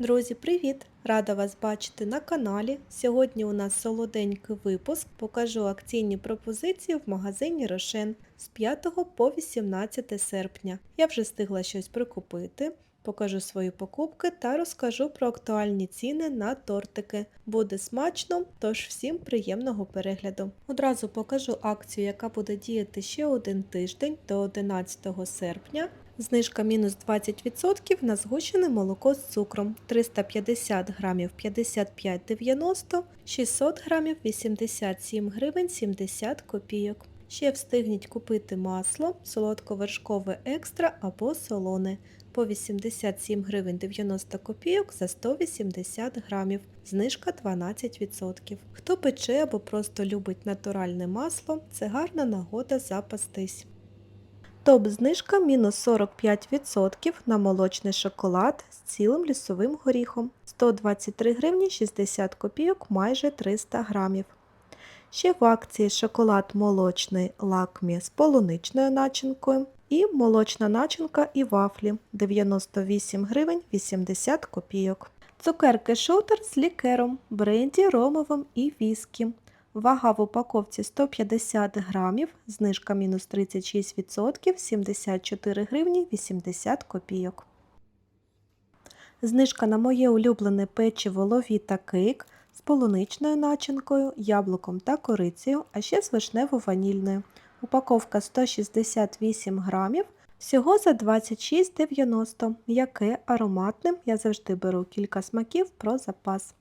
Друзі, привіт! Рада вас бачити на каналі. Сьогодні у нас солоденький випуск. Покажу акційні пропозиції в магазині Рошен з 5 по 18 серпня. Я вже встигла щось прикупити. Покажу свої покупки та розкажу про актуальні ціни на тортики. Буде смачно, тож всім приємного перегляду. Одразу покажу акцію, яка буде діяти ще один тиждень до 11 серпня. Знижка мінус 20% на згущене молоко з цукром 350 грамів 55,90, 600 грамів 87 гривень 70 копійок. Ще встигніть купити масло, солодковершкове екстра або солоне по 87 гривень 90 копійок за 180 грамів, знижка 12%. Хто пече або просто любить натуральне масло, це гарна нагода запастись. Топ-знижка мінус 45% на молочний шоколад з цілим лісовим горіхом 123 гривні 60 копійок майже 300 грамів. Ще в акції шоколад молочний лакмі з полуничною начинкою і молочна начинка і вафлі 98 гривень 80 копійок. Цукерки шутер з лікером, бренді, ромовим і віскі. Вага в упаковці 150 грамів, знижка мінус 36%, 74 гривні 80 копійок. Знижка на моє улюблене печиво ловіта кейк з полуничною начинкою, яблуком та корицею, а ще з вишнево-ванільною. Упаковка 168 грамів, всього за 26,90. Яке ароматне, я завжди беру кілька смаків про запас.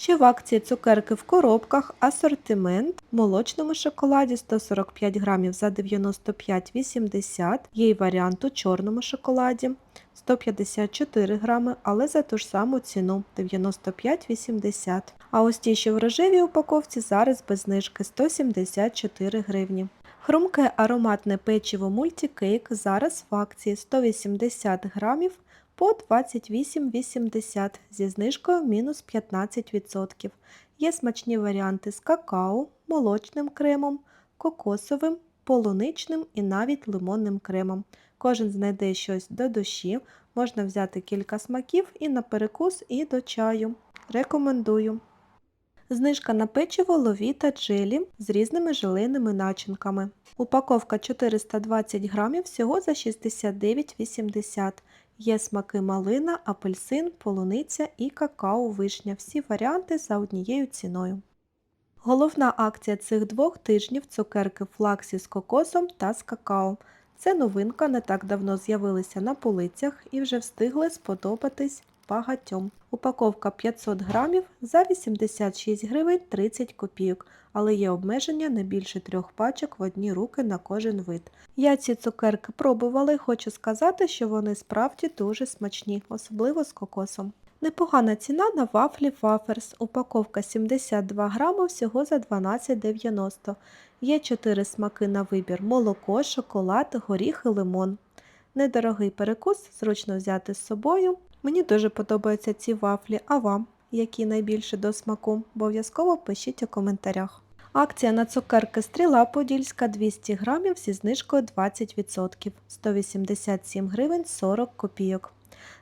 Ще в акції цукерки в коробках, асортимент, в молочному шоколаді 145 грамів за 95,80, є й варіант у чорному шоколаді 154 грами, але за ту ж саму ціну 95,80. А ось ті, що в рожевій упаковці, зараз без знижки 174 гривні. Хрумке ароматне печиво мультикейк зараз в акції 180 грамів по 28,80 зі знижкою мінус 15%. Є смачні варіанти з какао, молочним кремом, кокосовим, полуничним і навіть лимонним кремом. Кожен знайде щось до душі, можна взяти кілька смаків і на перекус, і до чаю. Рекомендую. Знижка на печиво ловіта джелі з різними желейними начинками. Упаковка 420 грамів всього за 69,80 Є смаки малина, апельсин, полуниця і какао-вишня. Всі варіанти за однією ціною. Головна акція цих двох тижнів цукерки флаксі з кокосом та з какао. Це новинка не так давно з'явилися на полицях і вже встигли сподобатись багатьом. Упаковка 500 грамів за 86 гривень 30 копійок, але є обмеження не більше трьох пачок в одні руки на кожен вид. Я ці цукерки пробувала і хочу сказати, що вони справді дуже смачні, особливо з кокосом. Непогана ціна на вафлі Ваферс. Упаковка 72 грами всього за 12,90. Є 4 смаки на вибір: молоко, шоколад, горіх і лимон. Недорогий перекус, зручно взяти з собою. Мені дуже подобаються ці вафлі, а вам, які найбільше до смаку, обов'язково пишіть у коментарях. Акція на цукерки Стріла Подільська 200 грамів зі знижкою 20%, 187 гривень 40 копійок.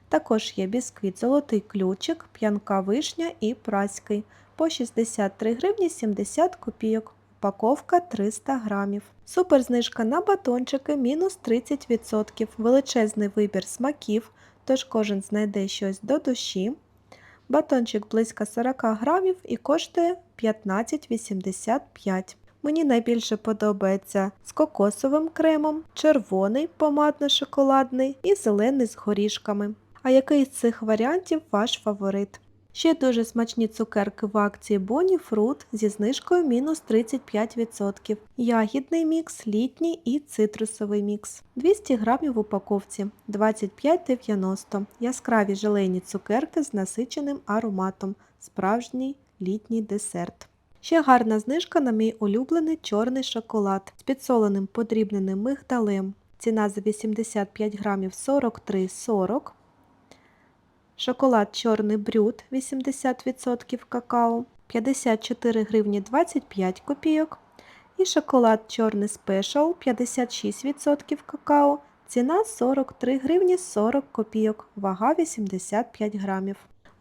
Також є бісквіт Золотий ключик, п'янка вишня і праський по 63 гривні 70 копійок. Упаковка 300 грамів. Суперзнижка на батончики мінус 30%, величезний вибір смаків, тож кожен знайде щось до душі. Батончик близько 40 грамів і коштує 15,85. Мені найбільше подобається з кокосовим кремом, червоний помадно-шоколадний і зелений з горішками. А який з цих варіантів ваш фаворит? Ще дуже смачні цукерки в акції Bonnie Fruit зі знижкою мінус 35%. Ягідний мікс, літній і цитрусовий мікс. 200 грамів в упаковці 25,90. Яскраві желейні цукерки з насиченим ароматом. Справжній літній десерт. Ще гарна знижка на мій улюблений чорний шоколад з підсоленим подрібненим мигдалем. Ціна за 85 грамів 43,40 Шоколад чорний брют 80% какао 54 гривні 25 копійок. І шоколад чорний спешл 56% какао Ціна 43 гривні 40 копійок, вага 85 грамів.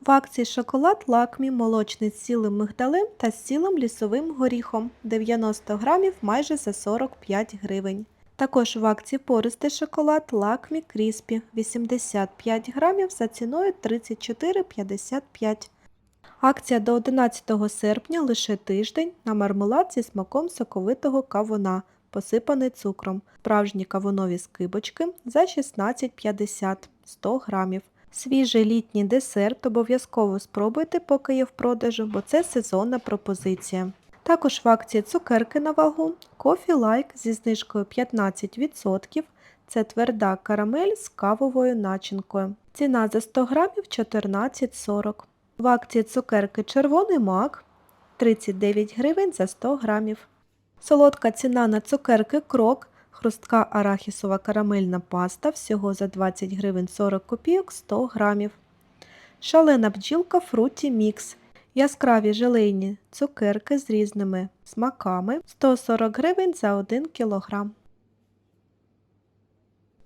В акції шоколад лакмі молочний з цілим мигдалем та з цілим лісовим горіхом 90 грамів майже за 45 гривень. Також в акції пористий шоколад лакмі кріспі 85 грамів за ціною 34,55. Акція до 11 серпня лише тиждень на мармелад зі смаком соковитого кавуна, посипаний цукром. Справжні кавунові скибочки за 16,50 100 грамів. Свіжий літній десерт обов'язково спробуйте, поки є в продажу, бо це сезонна пропозиція. Також в акції цукерки на вагу, кофі лайк зі знижкою 15%. Це тверда карамель з кавовою начинкою. Ціна за 100 грамів 14,40. В акції цукерки червоний мак 39 гривень за 100 грамів. Солодка ціна на цукерки крок, хрустка арахісова карамельна паста всього за 20 гривень 40 копійок 100 грамів. Шалена бджілка фруті мікс. Яскраві желейні цукерки з різними смаками 140 гривень за 1 кілограм.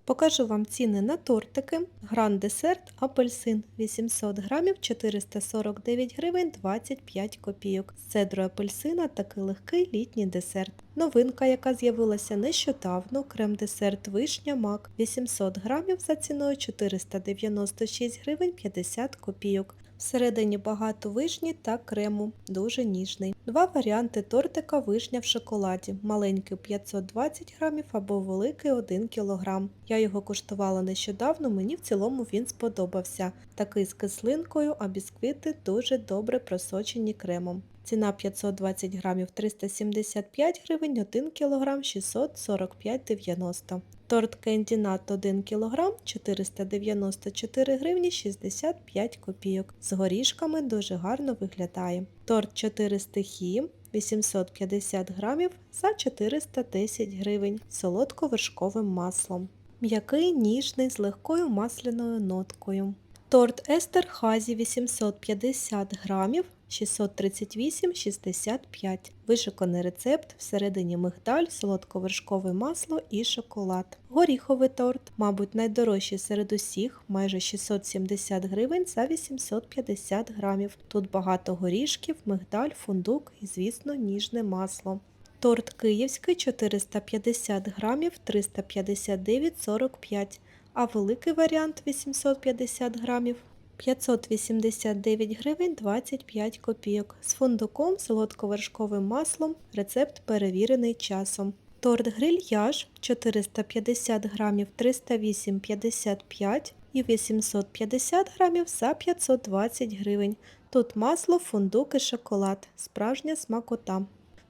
Покажу вам ціни на тортики. Гранд десерт апельсин 800 грамів 449 гривень 25 копійок. З цедрою апельсина такий легкий літній десерт. Новинка, яка з'явилася нещодавно, крем-десерт вишня мак 800 грамів за ціною 496 гривень 50 копійок. Всередині багато вишні та крему, дуже ніжний. Два варіанти тортика вишня в шоколаді. Маленький 520 грамів або великий 1 кг. Я його куштувала нещодавно, мені в цілому він сподобався. Такий з кислинкою, а бісквіти дуже добре просочені кремом. Ціна 520 грамів 375 гривень, 1 кг 645,90 Торт Кенді Нат 1 кг 494 гривні 65 копійок. З горішками дуже гарно виглядає. Торт 4 стихії 850 грамів за 410 гривень солодко-вершковим маслом. М'який ніжний з легкою масляною ноткою. Торт Естер Хазі 850 грамів 638,65. Вишиканий рецепт, всередині мигдаль, солодковершкове масло і шоколад. Горіховий торт, мабуть, найдорожчий серед усіх, майже 670 гривень за 850 грамів. Тут багато горішків, мигдаль, фундук і, звісно, ніжне масло. Торт київський 450 грамів 359,45, а великий варіант 850 грамів 589 гривень 25 копійок. З фундуком, солодковершковим маслом, рецепт перевірений часом. Торт грильяж 450 грамів 308,55 і 850 грамів за 520 гривень. Тут масло, фундук і шоколад. Справжня смакота.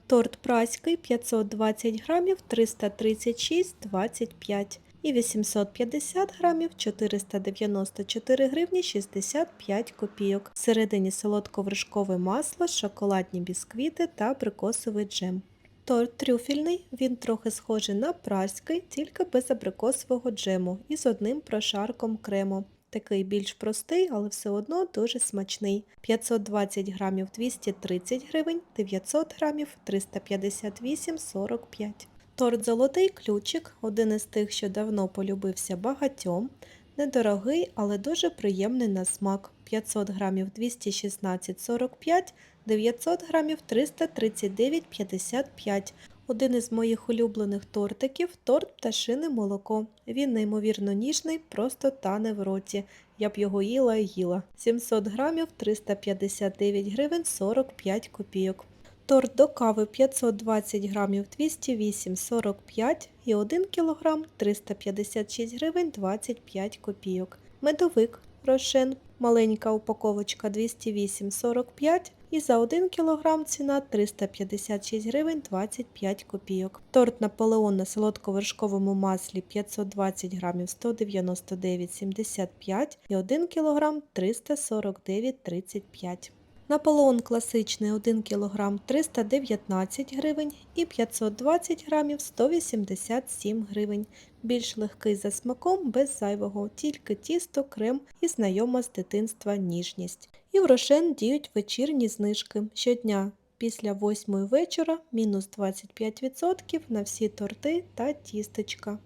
Торт праський 520 грамів 336,25 і 850 грамів 494 гривні 65 копійок. Всередині солодко-вершкове масло, шоколадні бісквіти та абрикосовий джем. Торт трюфельний, він трохи схожий на праський, тільки без абрикосового джему і з одним прошарком крему. Такий більш простий, але все одно дуже смачний. 520 грамів 230 гривень, 900 грамів 358,45. Торт Золотий ключик один із тих, що давно полюбився багатьом. Недорогий, але дуже приємний на смак. 500 грамів 216,45, 900 грамів 339,55. Один із моїх улюблених тортиків торт пташине молоко. Він неймовірно ніжний, просто тане в роті. Я б його їла і їла. 700 грамів 359 гривень 45 копійок. Торт до кави 520 грамів 208,45 і 1 кг 356 гривень 25 копійок. Медовик рошен маленька упаковочка 208,45 і за 1 кг ціна 356 гривень 25 копійок. Торт Наполеон на солодковершковому маслі 520 грамів 199,75 і 1 кг 349,35 Наполеон класичний 1 кг 319 гривень і 520 грамів 187 гривень. Більш легкий за смаком, без зайвого, тільки тісто, крем і знайома з дитинства ніжність. І в рошен діють вечірні знижки. Щодня після 8 вечора мінус 25% на всі торти та тістечка.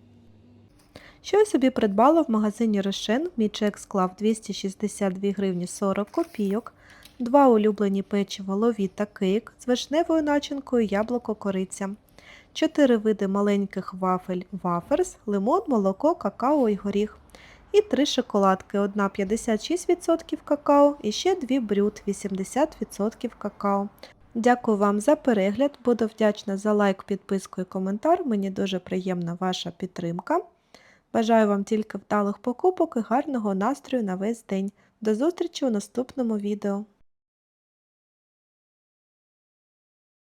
Що я собі придбала в магазині Рошен, мій чек склав 262 гривні 40 копійок, два улюблені печива лові та кейк з вишневою начинкою яблуко кориця, чотири види маленьких вафель ваферс, лимон, молоко, какао і горіх. І три шоколадки, одна 56% какао і ще дві брют 80% какао. Дякую вам за перегляд, буду вдячна за лайк, підписку і коментар, мені дуже приємна ваша підтримка. Бажаю вам тільки вдалих покупок і гарного настрою на весь день. До зустрічі у наступному відео.